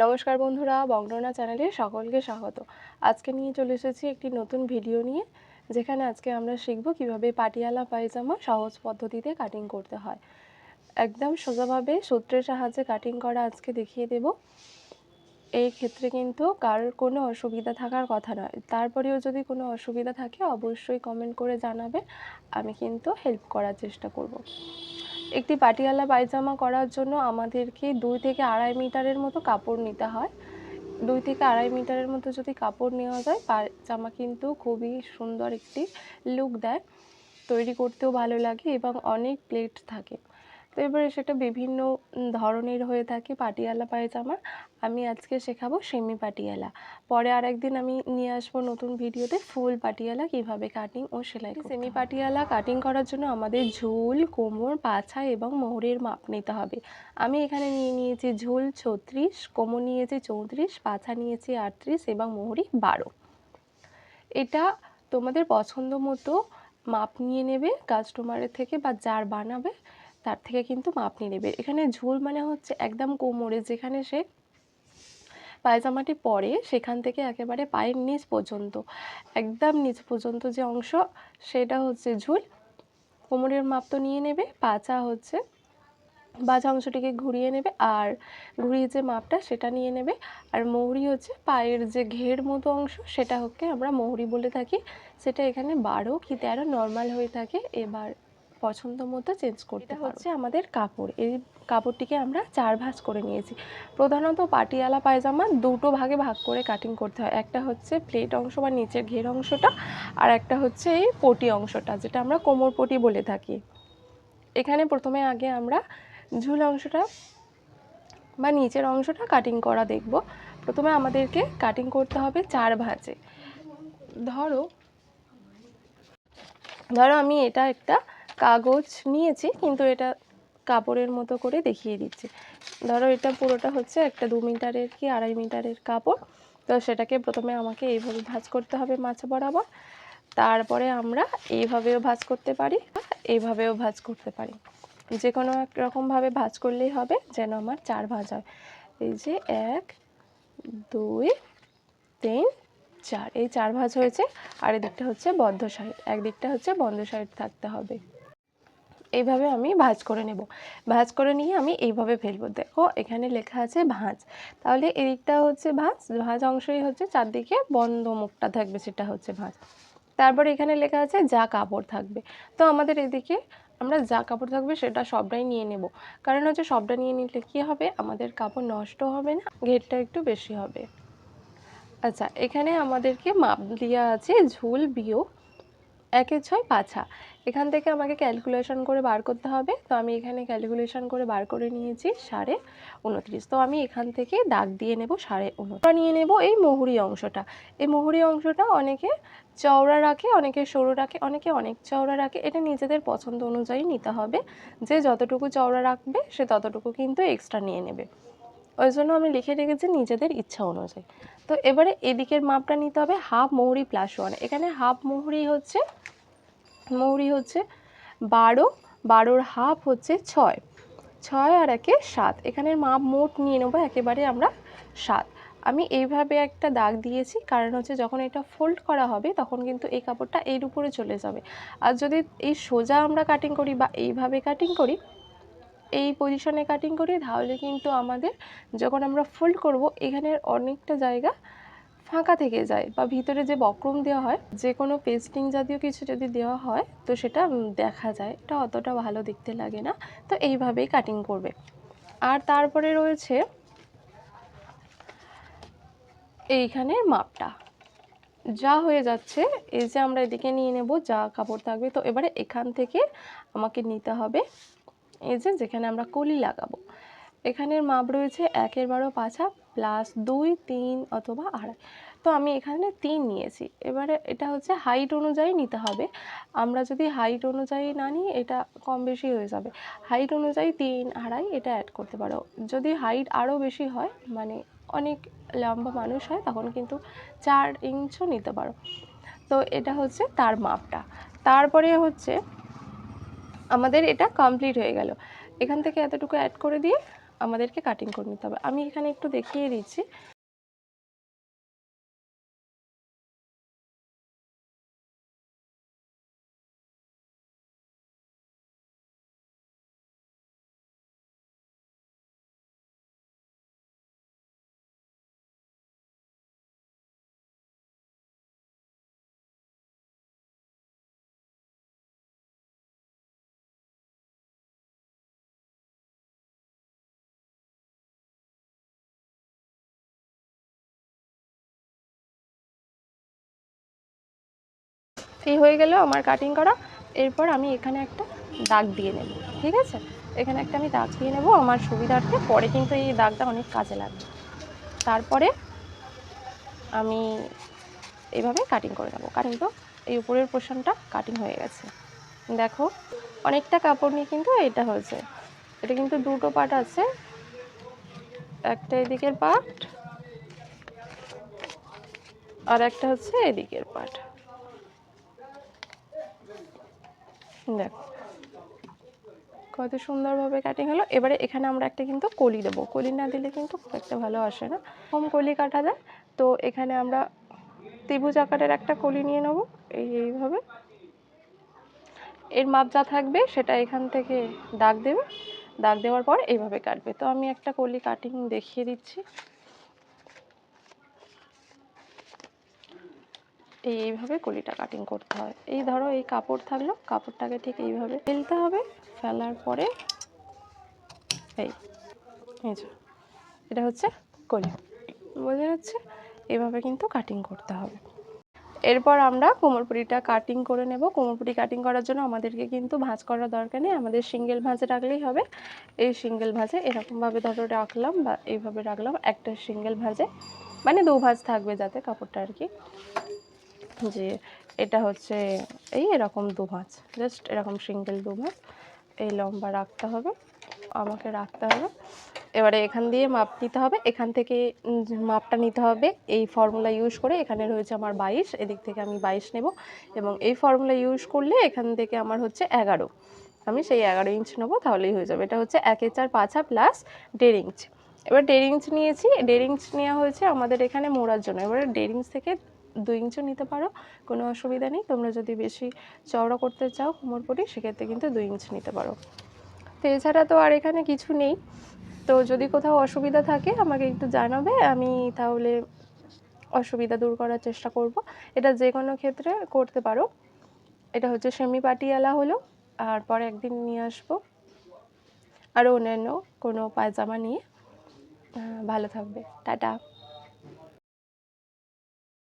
নমস্কার বন্ধুরা বংডনা চ্যানেলে সকলকে স্বাগত। আজকে নিয়ে চলে এসেছি একটি নতুন ভিডিও নিয়ে, যেখানে আজকে আমরা শিখব কীভাবে পাটিয়ালা পায়জামা সহজ পদ্ধতিতে কাটিং করতে হয়। একদম সোজাভাবে সূত্রের সাহায্যে কাটিং করা আজকে দেখিয়ে দেব। এই ক্ষেত্রে কিন্তু কারোর কোনো অসুবিধা থাকার কথা নয়। তারপরেও যদি কোনো অসুবিধা থাকে, অবশ্যই কমেন্ট করে জানাবে আমি কিন্তু হেল্প করার চেষ্টা করব। একটি পাটিয়ালা পায়জামা করার জন্য আমাদেরকে দুই থেকে আড়াই মিটারের মতো কাপড় নিতে হয়। দুই থেকে আড়াই মিটারের মতো যদি কাপড় নেওয়া যায়, পায়জামা কিন্তু খুবই সুন্দর একটি লুক দেয়। তৈরি করতেও ভালো লাগে এবং অনেক প্লেট থাকে। তো এবারে সেটা বিভিন্ন ধরনের হয়ে থাকে পাটিয়ালা পায়জামা। আমি আজকে শেখাবো সেমি পাটিয়ালা। পরে আর একদিন আমি নিয়ে আসব নতুন ভিডিওতে ফুল পাটিয়ালা কীভাবে কাটিং ও সেলাই সেমি পাটিয়ালা কাটিং করার জন্য আমাদের ঝুল কোমর পাছা এবং মোহরের মাপ নিতে হবে। আমি এখানে নিয়ে নিয়েছি ঝুল ছত্রিশ কোমর নিয়েছি চৌত্রিশ পাছা নিয়েছি আটত্রিশ এবং মোহরি বারো। এটা তোমাদের পছন্দ মতো মাপ নিয়ে নেবে কাস্টমারের থেকে বা যার বানাবে। তার থেকে কিন্তু মাপ নিয়ে নেবে। এখানে ঝুল মানে হচ্ছে একদম কোমরে যেখানে সে পায়জামাটি পরে সেখান থেকে একেবারে পায়ের নিচ পর্যন্ত, একদম নিচ পর্যন্ত যে অংশ সেটা হচ্ছে ঝুল। কোমরের মাপ তো নিয়ে নেবে পাচা হচ্ছে বাজা অংশটিকে ঘুরিয়ে নেবে আর ঘুরিয়ে যে মাপটা সেটা নিয়ে নেবে। আর মৌরি হচ্ছে পায়ের যে ঘের মতো অংশ সেটা হচ্ছে আমরা মৌরি বলে থাকি। সেটা এখানে বারো কি তেরো নর্মাল হয়ে থাকে। এবার পছন্দ মতো চেঞ্জ করতে হচ্ছে আমাদের কাপড়। এই কাপড়টিকে আমরা চার ভাঁজ করে নিয়েছি। প্রধানত পাটিয়ালা পায়জামা দুটো ভাগে ভাগ করে কাটিং করতে হয়। একটা হচ্ছে প্লেট অংশ বা নিচের ঘের অংশটা আর একটা হচ্ছে এই পটি অংশটা যেটা আমরা কোমর পটি বলে থাকি। এখানে প্রথমে আগে আমরা ঝুল অংশটা বা নিচের অংশটা কাটিং করা দেখব। প্রথমে আমাদেরকে কাটিং করতে হবে চার ভাঁজে। ধরো ধরো আমি এটা একটা কাগজ নিয়েছি, কিন্তু এটা কাপড়ের মতো করে দেখিয়ে দিচ্ছি। ধরো এটা পুরোটা হচ্ছে একটা দু মিটারের কি আড়াই মিটারের কাপড়। তো সেটাকে প্রথমে আমাকে এইভাবে ভাঁজ করতে হবে মাছ বরাবর। তারপরে আমরা এইভাবেও ভাঁজ করতে পারি এইভাবেও ভাঁজ করতে পারি। যে কোনো এক রকমভাবে ভাঁজ করলেই হবে, যেন আমার চার ভাঁজ হয়। এই যে এক, দুই, তিন, চার। এই চার ভাঁজ হয়েছে, আর এদিকটা হচ্ছে বদ্ধ সাইড একদিকটা হচ্ছে বন্ধ সাইড থাকতে হবে। এইভাবে আমি ভাঁজ করে নেব। ভাঁজ করে নিয়ে আমি এইভাবে ফেলব। দেখো, এখানে লেখা আছে ভাঁজ। তাহলে এদিকটা হচ্ছে ভাঁজ। ভাঁজ অংশই হচ্ছে চারদিকে বন্ধ মুখটা থাকবে, সেটা হচ্ছে ভাঁজ। তারপর এখানে লেখা আছে যা কাপড় থাকবে। তো আমাদের এদিকে আমরা যা কাপড় থাকবে সেটা সবটাই নিয়ে নেব। কারণ হচ্ছে সবটা নিয়ে নিলে কী হবে? আমাদের কাপড় নষ্ট হবে না, ঘেরটা একটু বেশি হবে। আচ্ছা এখানে আমাদেরকে মাপ দেওয়া আছে ঝুল বিয়োগ একে ছয় পাছা এখান থেকে আমাকে ক্যালকুলেশন করে বার করতে হবে। তো আমি এখানে ক্যালকুলেশন করে বার করে নিয়েছি সাড়ে উনত্রিশ। তো আমি এখান থেকে দাগ দিয়ে নেব সাড়ে উনত্রিশ। নিয়ে নেব এই মহুরি অংশটা। এই মহুরি অংশটা অনেকে চওড়া রাখে, অনেকে সরু রাখে, অনেকে অনেক চওড়া রাখে। এটা নিজেদের পছন্দ অনুযায়ী নিতে হবে। যে যতটুকু চওড়া রাখবে, সে ততটুকু কিন্তু এক্সট্রা নিয়ে নেবে। ওই জন্য আমি লিখে রেখেছি নিজেদের ইচ্ছা অনুযায়ী। তো এবারে এদিকের মাপটা নিতে হবে হাফ মৌরি প্লাস ওয়ান এখানে হাফ মৌরি হচ্ছে মৌরি হচ্ছে বারো, বারোর হাফ হচ্ছে ছয়। ছয় আর একে সাত। এখানের মাপ মোট নিয়ে নেব, একেবারে আমরা সাত। আমি এইভাবে একটা দাগ দিয়েছি, কারণ হচ্ছে যখন এটা ফোল্ড করা হবে তখন কিন্তু এই কাপড়টা এর উপরে চলে যাবে। আর যদি এই সোজা আমরা কাটিং করি বা এইভাবে কাটিং করি এই পজিশনে কাটিং করি, তাহলে কিন্তু আমাদের যখন আমরা ফোল্ড করব এখানের অনেকটা জায়গা ফাঁকা থেকে যায় বা ভিতরে যে বক্রম দেওয়া হয় যে কোনো পেস্টিং জাতীয় কিছু যদি দেওয়া হয়, তো সেটা দেখা যায়। এটা অতটা ভালো দেখতে লাগে না, তো এইভাবেই কাটিং করবে। আর তারপরে রয়েছে এইখানের মাপটা। যা হয়ে যাচ্ছে, এই যে আমরা এদিকে নিয়ে নেব, যা কাপড় থাকবে, তো এবারে এখান থেকে আমাকে নিতে হবে এই যে যেখানে আমরা কলি লাগাবো। এখানের মাপ রয়েছে একের বারো পাঁচা প্লাস দুই, তিন অথবা আড়াই। তো আমি এখানে তিন নিয়েছি। এবারে এটা হচ্ছে হাইট অনুযায়ী নিতে হবে। আমরা যদি হাইট অনুযায়ী না নিই, এটা কম বেশি হয়ে যাবে। হাইট অনুযায়ী তিন, আড়াই এটা অ্যাড করতে পারো। যদি হাইট আরও বেশি হয় মানে অনেক লম্বা মানুষ হয়, তখন কিন্তু চার ইঞ্চও নিতে পারো। তো এটা হচ্ছে তার মাপটা। তারপরে হচ্ছে আমাদের এটা কমপ্লিট হয়ে গেল। এখান থেকে এতটুকু অ্যাড করে দিয়ে আমাদেরকে কাটিং করে নিতে হবে। আমি এখানে একটু দেখিয়ে দিচ্ছি। এই হয়ে গেল আমার কাটিং করা। এরপর আমি এখানে একটা দাগ দিয়ে নেব, ঠিক আছে? এখানে একটা আমি দাগ দিয়ে নেব আমার সুবিধার্থে। পরে কিন্তু এই দাগটা অনেক কাজে লাগবে। তারপরে আমি এইভাবে কাটিং করে নেব। কাটিং তো এই উপরের পোর্শনটা কাটিং হয়ে গেছে। দেখো, অনেকটা কাপড় নিয়ে কিন্তু এটা হয়েছে। এটা কিন্তু দুটো পার্ট আছে। একটা এদিকের পার্ট আর একটা হচ্ছে এদিকের পার্ট দেখো। কত সুন্দরভাবে কাটিং হলো। এবারে এখানে আমরা একটা কিন্তু কলি দেবো। কলি না দিলে কিন্তু একটা ভালো আসে না। কম কলি কাটা যায়। তো এখানে আমরা ত্রিভুজ আকারের একটা কলি নিয়ে নেব। এই এইভাবে। এর মাপ যা থাকবে সেটা এখান থেকে দাগ দেবে। দাগ দেওয়ার পর এইভাবে কাটবে। তো আমি একটা কলি কাটিং দেখিয়ে দিচ্ছি। এই এইভাবে কলিটা কাটিং করতে হয়। এই ধরো এই কাপড় থাকল, কাপড়টাকে ঠিক এইভাবে ফেলতে হবে। ফেলার পরে এই এটা হচ্ছে কলি। বোঝা যাচ্ছে? এভাবে কিন্তু কাটিং করতে হবে। এরপর আমরা কোমরপুরিটা কাটিং করে নেব। কোমরপুরি কাটিং করার জন্য আমাদেরকে কিন্তু ভাঁজ করার দরকার নেই। আমাদের সিঙ্গেল ভাঁজে রাখলেই হবে। এই সিঙ্গেল ভাঁজে এরকমভাবে ধরো রাখলাম বা এইভাবে রাখলাম। একটা সিঙ্গেল ভাঁজে মানে দু ভাঁজ থাকবে যাতে কাপড়টা আর কি। যে এটা হচ্ছে এই এরকম দু ভাঁজ জাস্ট এরকম সিঙ্গেল দু ভাঁজ। এই লম্বা রাখতে হবে, আমাকে রাখতে হবে। এবারে এখান দিয়ে মাপ নিতে হবে, এখান থেকে মাপটা নিতে হবে। এই ফর্মুলা ইউজ করে এখানে রয়েছে আমার বাইশ, এদিক থেকে আমি বাইশ নেব এবং এই ফর্মুলা ইউজ করলে এখান থেকে আমার হচ্ছে এগারো। আমি সেই এগারো ইঞ্চ নেব, তাহলেই হয়ে যাবে। এটা হচ্ছে একে চার পাঁচা প্লাস দেড় ইঞ্চ এবার দেড় ইঞ্চ নিয়েছি, দেড় ইঞ্চ নেওয়া হয়েছে আমাদের এখানে মোড়ার জন্য। এবারে দেড় ইঞ্চ থেকে দুই ইঞ্চও নিতে পারো, কোনো অসুবিধা নেই। তোমরা যদি বেশি চওড়া করতে চাও কোমরপটি সেক্ষেত্রে কিন্তু দুই ইঞ্চ নিতে পারো। তো এছাড়া তো আর এখানে কিছু নেই। তো যদি কোথাও অসুবিধা থাকে, আমাকে একটু জানাবে, আমি তাহলে অসুবিধা দূর করার চেষ্টা করব। এটা যে কোনো ক্ষেত্রে করতে পারো। এটা হচ্ছে সেমি পাটিয়ালা হলো, আর পরে একদিন নিয়ে আসব। আরও অন্যান্য কোনো পায়জামা নিয়ে। ভালো থাকবে। টাটা।